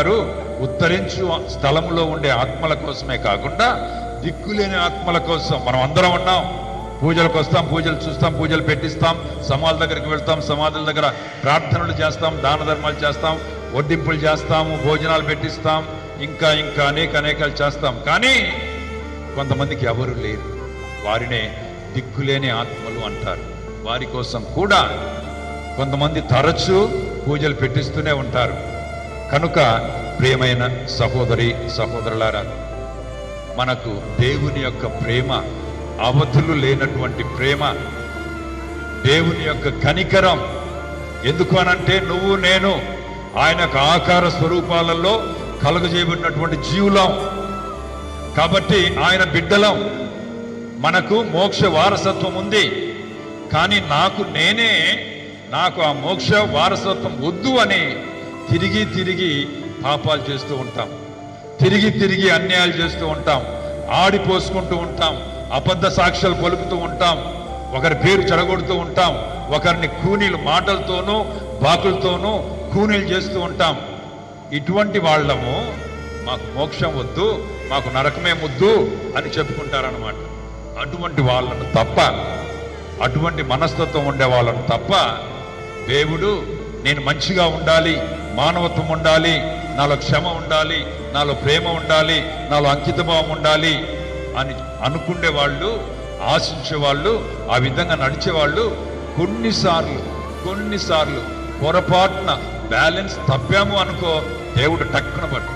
గారు ఉత్తరించు స్థలంలో ఉండే ఆత్మల కోసమే కాకుండా దిక్కులేని ఆత్మల కోసం మనం అందరం ఉన్నాం. పూజలకు వస్తాం పూజలు చూస్తాం పూజలు పెట్టిస్తాం సమాధుల దగ్గరికి వెళ్తాం సమాధుల దగ్గర ప్రార్థనలు చేస్తాం దాన ధర్మాలు చేస్తాం వడ్డింపులు చేస్తాము భోజనాలు పెట్టిస్తాం ఇంకా ఇంకా అనేక అనేకాలు చేస్తాం. కానీ కొంతమందికి ఎవరు లేరు. వారినే దిక్కులేని ఆత్మలు అంటారు. వారి కోసం కూడా కొంతమంది తరచూ పూజలు పెట్టిస్తూనే ఉంటారు. కనుక ప్రియమైన సహోదరి సహోదరులారా మనకు దేవుని యొక్క ప్రేమ అవధులు లేనటువంటి ప్రేమ దేవుని యొక్క కనికరం ఎందుకు అనంటే నువ్వు నేను ఆయన యొక్క ఆకార స్వరూపాలలో కలుగజేయబడినటువంటి జీవులం. కాబట్టి ఆయన బిడ్డలం. మనకు మోక్ష వారసత్వం ఉంది. కానీ నాకు నేనే నాకు ఆ మోక్ష వారసత్వం వద్దు అని తిరిగి తిరిగి పాపాలు చేస్తూ ఉంటాం. తిరిగి తిరిగి అన్యాయాలు చేస్తూ ఉంటాం. ఆడిపోసుకుంటూ ఉంటాం. అబద్ధ సాక్ష్యాలు పలుకుతూ ఉంటాం. ఒకరి పేరు చెడగొడుతూ ఉంటాం. ఒకరిని కూనీలు మాటలతోనూ బాకులతోనూ కూనీలు చేస్తూ ఉంటాం. ఇటువంటి వాళ్ళము మాకు మోక్షం వద్దు మాకు నరకమే ముద్దు అని చెప్పుకుంటారనమాట అటువంటి వాళ్ళను తప్ప అటువంటి మనస్తత్వం ఉండే వాళ్ళను తప్ప దేవుడు నేను మంచిగా ఉండాలి మానవత్వం ఉండాలి నాలో క్షమ ఉండాలి నాలో ప్రేమ ఉండాలి నాలో అంకితభావం ఉండాలి అని అనుకునే వాళ్ళు ఆశించే వాళ్ళు ఆ విధంగా నడిచే వాళ్ళు కొన్నిసార్లు కొన్నిసార్లు పొరపాటున బ్యాలెన్స్ తప్పాము అనుకో దేవుడు టక్కున పట్టు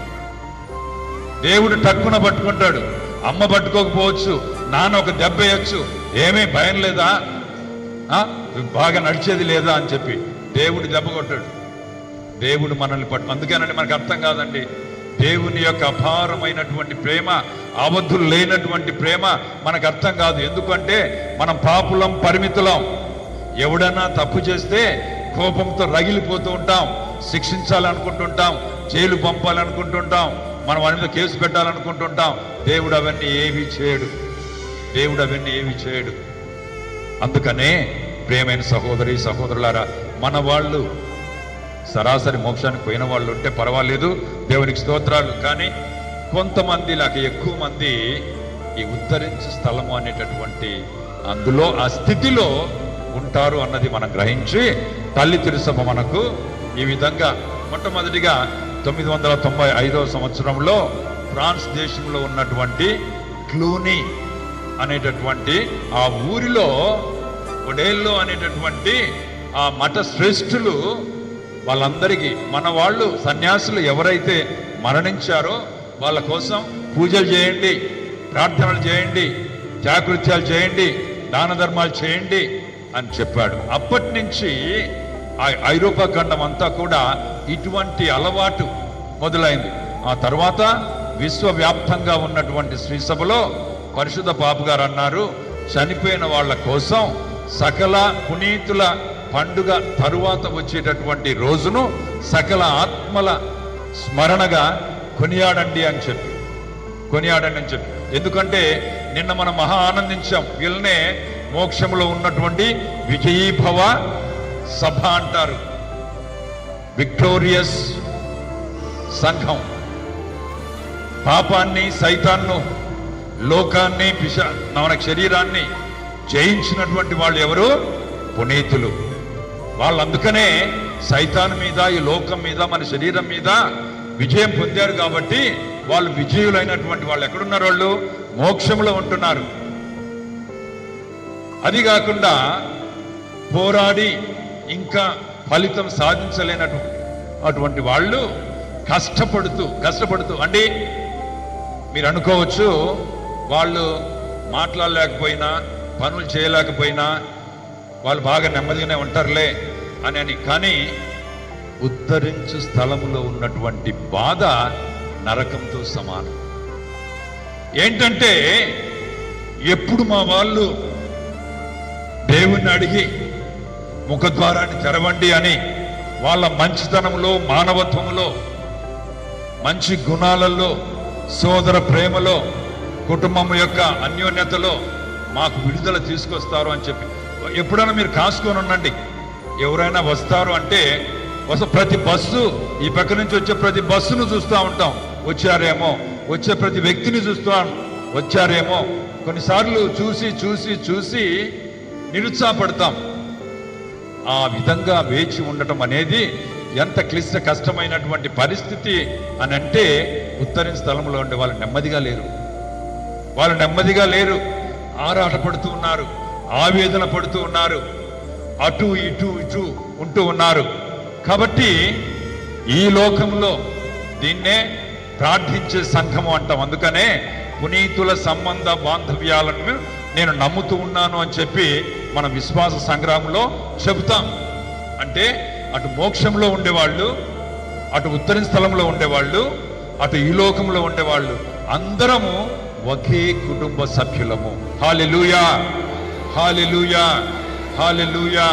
దేవుడు టక్కున పట్టుకుంటాడు. అమ్మ పట్టుకోకపోవచ్చు నాన్న ఒక దెబ్బ వేయచ్చు ఏమీ భయం లేదా? బాగా నడిచేది లేదా అని చెప్పి దేవుడు దెబ్బ కొట్టాడు. దేవుడు మనల్ని పట్టు అందుకేనండి మనకు అర్థం కాదండి. దేవుని యొక్క అపారమైనటువంటి ప్రేమ అవధులు లేనటువంటి ప్రేమ మనకు అర్థం కాదు. ఎందుకంటే మనం పాపులం పరిమితులం. ఎవడన్నా తప్పు చేస్తే కోపంతో రగిలిపోతూ ఉంటాం శిక్షించాలనుకుంటుంటాం జైలు పంపాలనుకుంటుంటాం మనం వారి మీద కేసు పెట్టాలనుకుంటుంటాం. దేవుడు అవన్నీ ఏమీ చేయడు. దేవుడు అవన్నీ ఏమీ చేయడు. అందుకనే ప్రేమైన సహోదరి సహోదరులారా మన వాళ్ళు సరాసరి మోక్షానికి పోయిన వాళ్ళు ఉంటే పర్వాలేదు. దేవునికి స్తోత్రాలు. కానీ కొంతమంది లేక ఎక్కువ మంది ఈ ఉద్ధరించు స్థలము అనేటటువంటి అందులో ఆ స్థితిలో ఉంటారు అన్నది మనం గ్రహించి తల్లి తిరుసభ మనకు ఈ విధంగా మొట్టమొదటిగా తొమ్మిది వందల తొంభై ఐదవ సంవత్సరంలో ఫ్రాన్స్ దేశంలో ఉన్నటువంటి క్లూనీ అనేటటువంటి ఆ ఊరిలో ఒడేల్లో అనేటటువంటి ఆ మఠ శ్రేష్ఠులు వాళ్ళందరికీ మన వాళ్ళు సన్యాసులు ఎవరైతే మరణించారో వాళ్ళ కోసం పూజలు చేయండి ప్రార్థనలు చేయండి జాగృత్యాలు చేయండి దాన ధర్మాలు చేయండి అని చెప్పాడు. అప్పటి నుంచి ఆ ఐరోపా ఖండం అంతా కూడా ఇటువంటి అలవాటు మొదలైంది. ఆ తర్వాత విశ్వవ్యాప్తంగా ఉన్నటువంటి శ్రీసభలో పరిశుద్ధ పాపు గారు అన్నారు చనిపోయిన వాళ్ళ కోసం సకల పునీతుల పండుగ తరువాత వచ్చేటటువంటి రోజును సకల ఆత్మల స్మరణగా కొనియాడండి అని చెప్పి కొనియాడండి అని చెప్పి. ఎందుకంటే నిన్న మనం మహా ఆనందించాం. వీళ్ళనే మోక్షంలో ఉన్నటువంటి విజయీభవ సభ అంటారు. విక్టోరియస్ సంఘం. పాపాన్ని సైతాన్ను లోకాన్ని పిశ మన శరీరాన్ని జయించినటువంటి వాళ్ళు ఎవరు? పునీతులు. వాళ్ళు అందుకనే సైతాన్ మీద ఈ లోకం మీద మన శరీరం మీద విజయం పొందారు కాబట్టి వాళ్ళు విజయులైనటువంటి వాళ్ళు ఎక్కడున్నారు వాళ్ళు? మోక్షంలో ఉంటున్నారు. అది కాకుండా పోరాడి ఇంకా ఫలితం సాధించలేనటు అటువంటి వాళ్ళు కష్టపడుతూ కష్టపడుతూ అండి మీరు అనుకోవచ్చు వాళ్ళు మాట్లాడలేకపోయినా పనులు చేయలేకపోయినా వాళ్ళు బాగా నెమ్మదిగానే ఉంటారులే. అని అని కానీ ఉద్ధరించు స్థలములో ఉన్నటువంటి బాధ నరకంతో సమానం. ఏంటంటే ఎప్పుడు మా వాళ్ళు దేవుణ్ణి అడిగి ముఖద్వారాన్ని తెరవండి అని వాళ్ళ మంచితనంలో మానవత్వంలో మంచి గుణాలలో సోదర ప్రేమలో కుటుంబం యొక్క అన్యోన్యతలో మాకు విడుదల తీసుకొస్తారు అని చెప్పి ఎప్పుడైనా మీరు కాసుకొని ఉండండి. ఎవరైనా వస్తారు అంటే వస్త ప్రతి బస్సు ఈ పక్క నుంచి వచ్చే ప్రతి బస్సును చూస్తూ ఉంటాం. వచ్చారేమో వచ్చే ప్రతి వ్యక్తిని చూస్తాం వచ్చారేమో. కొన్నిసార్లు చూసి చూసి చూసి నిరుత్సాహపడతాం. ఆ విధంగా వేచి ఉండటం అనేది ఎంత క్లిష్ట కష్టమైనటువంటి పరిస్థితి అని అంటే ఉత్తరిన స్థలంలో ఉండే వాళ్ళు నెమ్మదిగా లేరు. వాళ్ళు నెమ్మదిగా లేరు. ఆరాట పడుతూ ఉన్నారు. ఆవేదన పడుతూ ఉన్నారు. అటు ఇటు ఇటు ఉంటూ ఉన్నారు. కాబట్టి ఈ లోకంలో దీన్నే ప్రార్థించే సంఘము అంటాం. అందుకనే పునీతుల సంబంధ బాంధవ్యాలను నేను నమ్ముతూ ఉన్నాను అని చెప్పి మన విశ్వాస సంగ్రామంలో చెబుతాం. అంటే అటు మోక్షంలో ఉండేవాళ్ళు అటు ఉత్తర స్థలంలో ఉండేవాళ్ళు అటు ఈ లోకంలో ఉండేవాళ్ళు. అందరము ఒకే కుటుంబ సభ్యులము. హాలెలూయా! హాలెలూయా! హాలెలూయా